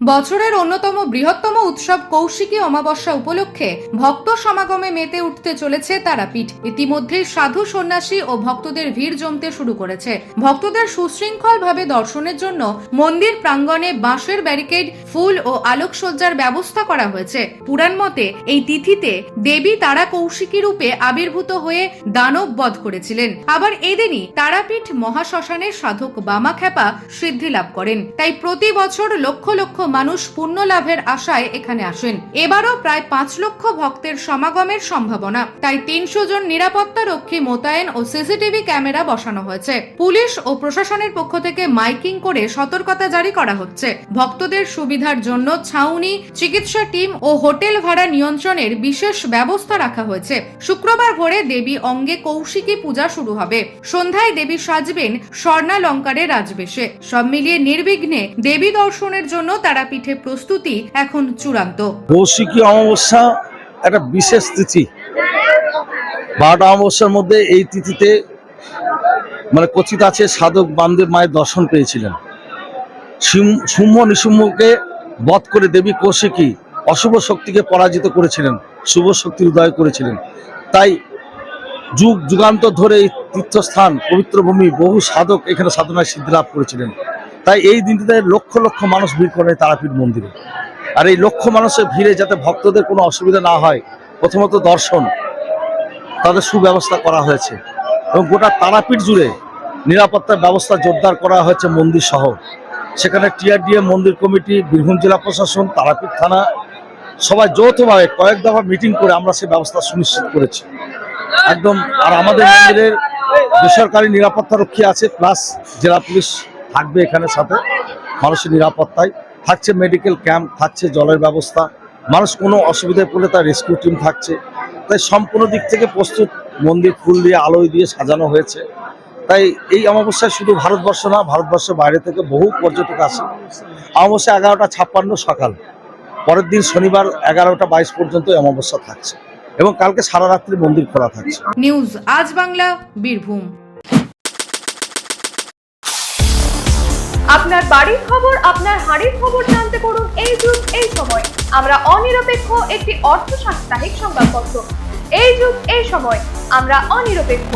বছরের অন্যতম বৃহত্তম উৎসব কৌশিকী অমাবস্যা উপলক্ষে ভক্ত সমাগমে মেতে উঠতে চলেছে তারাপীঠ। ইতিমধ্যেই সাধু সন্ন্যাসী ও ভক্তদের ভিড় জমতে শুরু করেছে। ভক্তদের সুশৃঙ্খলভাবে দর্শনের জন্য মন্দির প্রাঙ্গণে বাঁশের ব্যারিকেড, ফুল ও আলোকসজ্জার ব্যবস্থা করা হয়েছে। পুরাণ মতে, এই তিথিতে দেবী তারা কৌশিকী রূপে আবির্ভূত হয়ে দানব বধ করেছিলেন। আবার এদিনই তারাপীঠ মহাশ্মশানে সাধক বামাখ্যাপা সিদ্ধি লাভ করেন। তাই প্রতি বছর লক্ষ লক্ষ মানুষ পুণ্য লাভের আশায় এখানে আসেন। এবারও প্রায় পাঁচ লক্ষ ভক্তের সমাগমের সম্ভাবনা। তাই তিনশো জন নিরাপত্তা রক্ষী মোতায়েন ও সিসিটিভি ক্যামেরা বসানো হয়েছে। পুলিশ ও প্রশাসনের পক্ষ থেকে মাইকিং করে সতর্কতা জারি করা হচ্ছে। ভক্তদের সুবিধার জন্য ছাউনি, চিকিৎসা টিম ও হোটেল ভাড়া নিয়ন্ত্রণের বিশেষ ব্যবস্থা রাখা হয়েছে। শুক্রবার ভোরে দেবী অঙ্গে কৌশিকী পূজা শুরু হবে। সন্ধ্যায় দেবী সাজবেন স্বর্ণালঙ্কারে রাজবেশে। সব মিলিয়ে নির্বিঘ্নে দেবী দর্শনের জন্য তারাপীঠে প্রস্তুতি এখন চূড়ান্ত। কৌশিকী অমাবস্যা একটা বিশেষ তিথি। বারোটা অমাবস্যার মধ্যে এই তিথিতে মানে কথিত আছে, সাধক বামদেব মায়ের দর্শন পেয়েছিলেন। সিম- শুম্ভ নিশুম্ভকে বধ করে দেবী কৌশিকী অশুভ শক্তিকে পরাজিত করেছিলেন, শুভ শক্তির উদয় করেছিলেন। তাই যুগ যুগান্ত ধরে এই তীর্থস্থান, পবিত্র ভূমি বহু সাধক এখানে সাধনায় সিদ্ধি লাভ করেছিলেন। তাই এই দিনটিতে লক্ষ লক্ষ মানুষ ভিড় করে তারাপীঠ মন্দিরে। আর এই লক্ষ মানুষের ভিড়ে যাতে ভক্তদের কোনো অসুবিধা না হয়, প্রথমত দর্শন, তাদের সুব্যবস্থা করা হয়েছে। এবং গোটা তারাপীঠ জুড়ে নিরাপত্তার ব্যবস্থা জোরদার করা হয়েছে মন্দির সহ। সেখানে টিআরডিএ মন্দির কমিটি, বীরভূম জেলা প্রশাসন, তারাপীঠ থানা, সবাই যৌথভাবে কয়েক দফা মিটিং করে আমরা সেই ব্যবস্থা সুনিশ্চিত করেছি। একদম, আর আমাদের মন্দিরের বেসরকারি নিরাপত্তা রক্ষী আছে, প্লাস জেলা পুলিশ থাকবে এখানে সাথে। মানুষের নিরাপত্তায়। থাকছে মেডিকেল ক্যাম্প থাকছে জলের ব্যবস্থা। মানুষ কোনো অসুবিধায় পড়লে তার রেস্কিউ টিম থাকছে। তাই সম্পূর্ণ দিক থেকে প্রস্তুত। মন্দির ফুল দিয়ে, আলোয় দিয়ে সাজানো হয়েছে। তাই এই অমাবস্যায় শুধু ভারতবর্ষ না, ভারতবর্ষের বাইরে থেকে বহু পর্যটক আসে। অমাবস্যা এগারোটা ছাপ্পান্ন সকাল। পরের দিন শনিবার এগারোটা বাইশ পর্যন্ত অমাবস্যা থাকছে। এবং কালকে সারা রাত্রি মন্দির খোলা থাকছে। নিউজ আজ বাংলা, বীরভূম। আপনার বাড়ির খবর, আপনার হাড়ির খবর জানতে করুন এই যুগ, এই সময়। আমরা অনিরপেক্ষ একটি অর্থ সাপ্তাহিক সংবাদপত্র। এই যুগ, এই সময়। আমরা অনিরপেক্ষ।